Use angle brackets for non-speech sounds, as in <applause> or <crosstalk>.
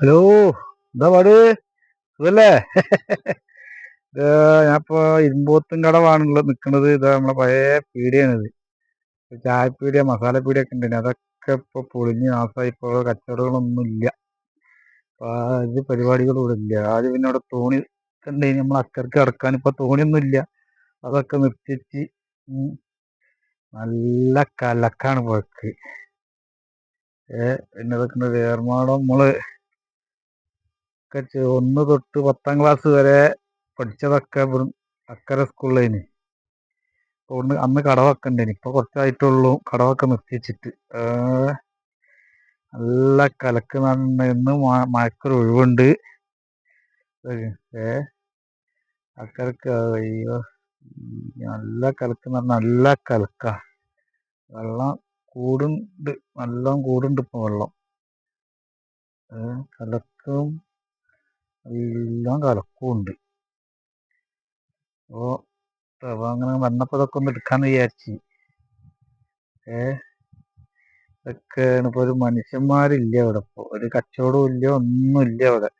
Hello എന്താ പാട്? ഇത് <laughs> ഞാനിപ്പോ ഇരുമ്പോത്തും കടവാണല്ലോ നിക്കണത്. ഇതാ നമ്മളെ പഴയ പീടിയാണിത് ചായപ്പീടിയ മസാല പീടിയൊക്കെ ഉണ്ടായിരുന്നു അതൊക്കെ ഇപ്പൊ പൊളിഞ്ഞ് നാശമായി ഇപ്പൊ കച്ചവടങ്ങളൊന്നും ഇല്ല ഇത് പരിപാടികളും ഇവിടെ ഇല്ല. ആദ്യം പിന്നെ അവിടെ തോണി കണ്ടേനി നമ്മൾ അക്കർക്ക് കിടക്കാൻ ഇപ്പൊ തോണിയൊന്നും ഇല്ല അതൊക്കെ നിർത്തിച്ച് നല്ല കലക്കാണ് പോക്ക് ഏ പിന്നെ അതൊക്കെ വേർമാടം നമ്മൾ ഒക്കെ ഒന്ന് തൊട്ട് പത്താം ക്ലാസ് വരെ പഠിച്ചതൊക്കെ അക്കര സ്കൂളിലേന് അപ്പോൾ ഒന്ന് അന്ന് കടവൊക്കെ ഉണ്ടേനി ഇപ്പൊ കുറച്ചായിട്ടുള്ളൂ. കടവൊക്കെ നിർത്തി വെച്ചിട്ട് ഏ, നല്ല കലക്ക് നടന്ന മഴക്കൊരു ഒഴിവുണ്ട്. ഏ അക്കരക്ക് അയ്യോ നല്ല കലക്ക് എന്ന് നല്ല കലക്ക. വെള്ളം കൂടുണ്ട് നല്ലോണം കൂടുണ്ട് ഇപ്പൊ വെള്ളം. കലക്കും എല്ലാം കലക്കും ഉണ്ട് അപ്പൊ അപ്പൊ അങ്ങനെ വന്നപ്പോ ഇതൊക്കെ ഒന്ന് എടുക്കാന്ന് വിചാരിച്ചു. ഏ? ഇതൊക്കെയാണ്. ഇപ്പൊ ഒരു മനുഷ്യന്മാരില്ല ഇവിടെ. ഇപ്പൊ ഒരു കച്ചവടവും ഇല്ല ഒന്നും ഇല്ല ഇവിടെ.